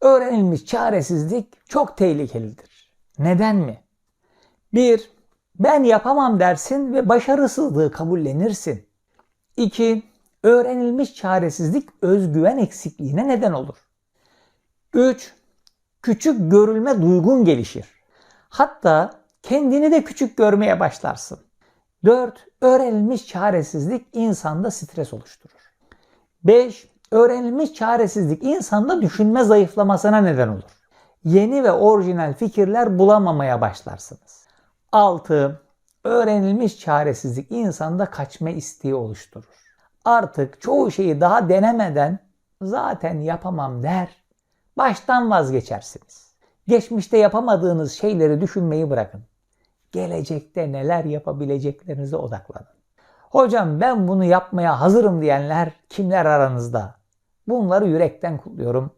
Öğrenilmiş çaresizlik çok tehlikelidir. Neden mi? 1. Ben yapamam dersin ve başarısızlığı kabullenirsin. 2. Öğrenilmiş çaresizlik özgüven eksikliğine neden olur. 3. Küçük görülme duygun gelişir. Hatta kendini de küçük görmeye başlarsın. 4. Öğrenilmiş çaresizlik insanda stres oluşturur. 5. Öğrenilmiş çaresizlik insanda düşünme zayıflamasına neden olur. Yeni ve orijinal fikirler bulamamaya başlarsınız. 6. Öğrenilmiş çaresizlik insanda kaçma isteği oluşturur. Artık çoğu şeyi daha denemeden zaten yapamam der, baştan vazgeçersiniz. Geçmişte yapamadığınız şeyleri düşünmeyi bırakın. Gelecekte neler yapabileceklerinize odaklanın. Hocam ben bunu yapmaya hazırım diyenler kimler aranızda? Bunları yürekten kutluyorum.